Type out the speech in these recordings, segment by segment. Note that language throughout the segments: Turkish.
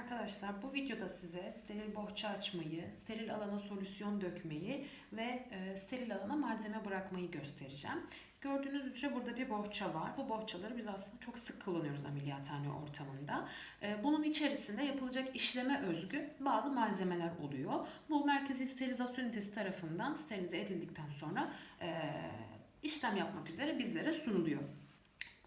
Arkadaşlar bu videoda size steril bohça açmayı, steril alana solüsyon dökmeyi ve e, steril alana malzeme bırakmayı göstereceğim. Gördüğünüz üzere burada bir bohça var. Bu bohçaları biz aslında çok sık kullanıyoruz ameliyathane ortamında. E, bunun içerisinde yapılacak işleme özgü bazı malzemeler oluyor. Bu merkezi sterilizasyon ünitesi tarafından sterilize edildikten sonra e, işlem yapmak üzere bizlere sunuluyor.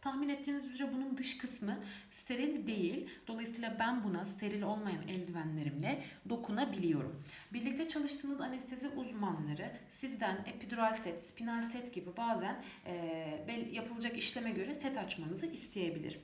Tahmin ettiğiniz üzere bunun dış kısmı steril değil. Dolayısıyla ben buna steril olmayan eldivenlerimle dokunabiliyorum. Birlikte çalıştığınız anestezi uzmanları sizden epidural set, spinal set gibi bazen e, yapılacak işleme göre set açmanızı isteyebilir.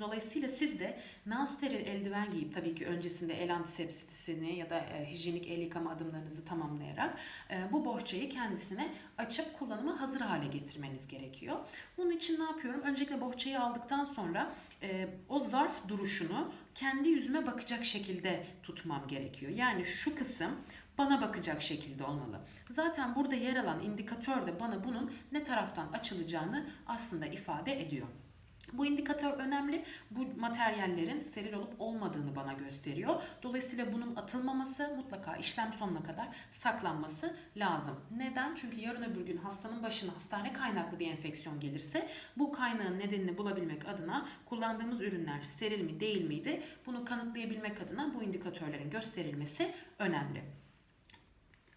Dolayısıyla siz de non-steril eldiven giyip tabii ki öncesinde el antisepsisini ya da e, hijyenik el yıkama adımlarınızı tamamlayarak e, bu bohçayı kendisine açıp kullanıma hazır hale getirmeniz gerekiyor. Bunun için ne yapıyorum? Öncelikle bohçayı aldıktan sonra e, o zarf duruşunu kendi yüzüme bakacak şekilde tutmam gerekiyor. Yani şu kısım bana bakacak şekilde olmalı. Zaten burada yer alan indikatör de bana bunun ne taraftan açılacağını aslında ifade ediyor. Bu indikatör önemli. Bu materyallerin steril olup olmadığını bana gösteriyor. Dolayısıyla bunun atılmaması mutlaka işlem sonuna kadar saklanması lazım. Neden? Çünkü yarın öbür gün hastanın başına hastane kaynaklı bir enfeksiyon gelirse bu kaynağın nedenini bulabilmek adına kullandığımız ürünler steril mi değil miydi bunu kanıtlayabilmek adına bu indikatörlerin gösterilmesi önemli.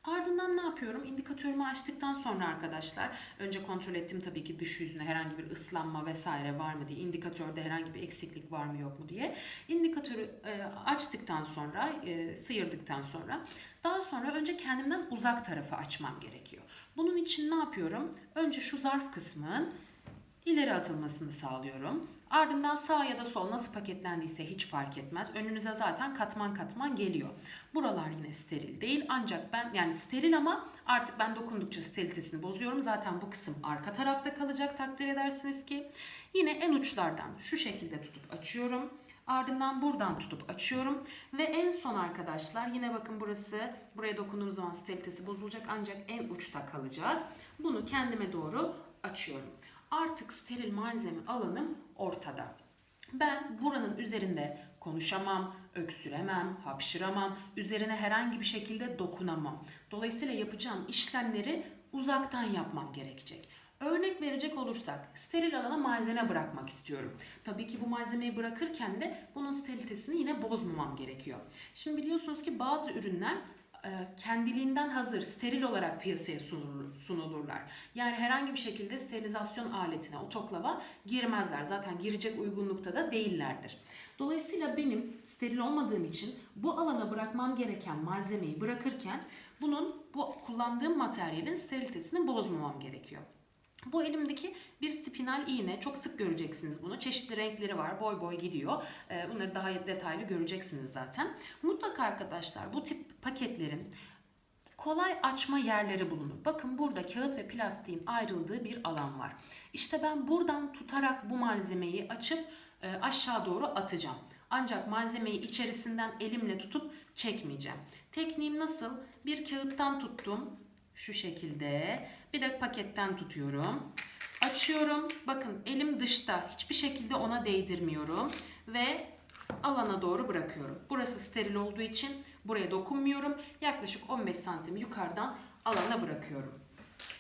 Ardından ne yapıyorum? İndikatörümü açtıktan sonra arkadaşlar önce kontrol ettim tabii ki dış yüzüne herhangi bir ıslanma vesaire var mı diye. indikatörde herhangi bir eksiklik var mı yok mu diye. İndikatörü e, açtıktan sonra, e, sıyırdıktan sonra daha sonra önce kendimden uzak tarafı açmam gerekiyor. Bunun için ne yapıyorum? Önce şu zarf kısmın ileri atılmasını sağlıyorum. Ardından sağ ya da sol nasıl paketlendiyse hiç fark etmez. Önünüze zaten katman katman geliyor. Buralar yine steril değil ancak ben yani steril ama artık ben dokundukça sterilitesini bozuyorum. Zaten bu kısım arka tarafta kalacak takdir edersiniz ki. Yine en uçlardan şu şekilde tutup açıyorum. Ardından buradan tutup açıyorum. Ve en son arkadaşlar yine bakın burası buraya dokunduğum zaman sterilitesi bozulacak ancak en uçta kalacak. Bunu kendime doğru açıyorum. Artık steril malzeme alanım ortada. Ben buranın üzerinde konuşamam, öksüremem, hapşıramam, üzerine herhangi bir şekilde dokunamam. Dolayısıyla yapacağım işlemleri uzaktan yapmam gerekecek. Örnek verecek olursak steril alana malzeme bırakmak istiyorum. Tabii ki bu malzemeyi bırakırken de bunun sterilitesini yine bozmamam gerekiyor. Şimdi biliyorsunuz ki bazı ürünler kendiliğinden hazır, steril olarak piyasaya sunulurlar. Yani herhangi bir şekilde sterilizasyon aletine, otoklava girmezler. Zaten girecek uygunlukta da değillerdir. Dolayısıyla benim steril olmadığım için bu alana bırakmam gereken malzemeyi bırakırken bunun bu kullandığım materyalin sterilitesini bozmamam gerekiyor. Bu elimdeki bir spinal iğne. Çok sık göreceksiniz bunu. Çeşitli renkleri var. Boy boy gidiyor. Ee, bunları daha detaylı göreceksiniz zaten. Mutlaka arkadaşlar bu tip paketlerin kolay açma yerleri bulunur. Bakın burada kağıt ve plastiğin ayrıldığı bir alan var. İşte ben buradan tutarak bu malzemeyi açıp e, aşağı doğru atacağım. Ancak malzemeyi içerisinden elimle tutup çekmeyeceğim. Tekniğim nasıl? Bir kağıttan tuttum. Şu şekilde. Bir de paketten tutuyorum. Açıyorum. Bakın elim dışta. Hiçbir şekilde ona değdirmiyorum. Ve alana doğru bırakıyorum. Burası steril olduğu için buraya dokunmuyorum. Yaklaşık 15 santim yukarıdan alana bırakıyorum.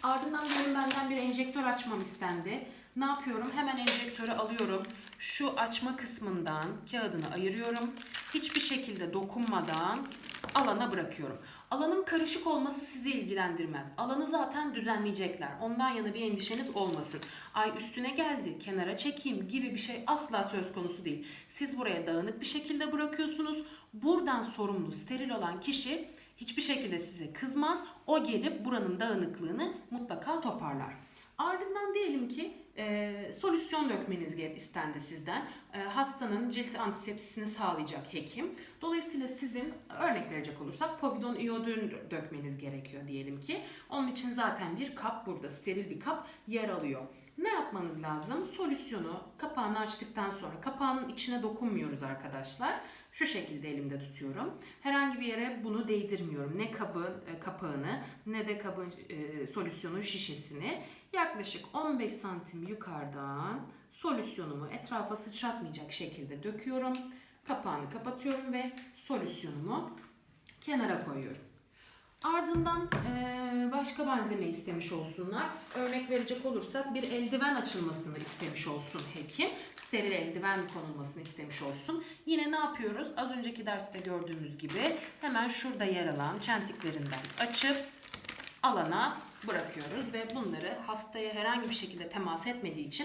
Ardından benim benden bir enjektör açmam istendi. Ne yapıyorum? Hemen enjektörü alıyorum. Şu açma kısmından kağıdını ayırıyorum. Hiçbir şekilde dokunmadan alana bırakıyorum. Alanın karışık olması sizi ilgilendirmez. Alanı zaten düzenleyecekler. Ondan yana bir endişeniz olmasın. Ay üstüne geldi, kenara çekeyim gibi bir şey asla söz konusu değil. Siz buraya dağınık bir şekilde bırakıyorsunuz. Buradan sorumlu, steril olan kişi hiçbir şekilde size kızmaz. O gelip buranın dağınıklığını mutlaka toparlar. Ardından diyelim ki e, solüsyon dökmeniz istendi sizden. E, hastanın cilt antisepsisini sağlayacak hekim. Dolayısıyla sizin örnek verecek olursak povidon iodün dökmeniz gerekiyor diyelim ki. Onun için zaten bir kap burada steril bir kap yer alıyor. Ne yapmanız lazım? Solüsyonu kapağını açtıktan sonra kapağının içine dokunmuyoruz arkadaşlar. Şu şekilde elimde tutuyorum. Herhangi bir yere bunu değdirmiyorum. Ne kabı e, kapağını ne de kabın e, solüsyonun şişesini. Yaklaşık 15 santim yukarıdan solüsyonumu etrafa sıçratmayacak şekilde döküyorum kapağını kapatıyorum ve solüsyonumu kenara koyuyorum. Ardından başka malzeme istemiş olsunlar. Örnek verecek olursak bir eldiven açılmasını istemiş olsun hekim. Steril eldiven konulmasını istemiş olsun. Yine ne yapıyoruz? Az önceki derste gördüğümüz gibi hemen şurada yer alan çentiklerinden açıp alana bırakıyoruz ve bunları hastaya herhangi bir şekilde temas etmediği için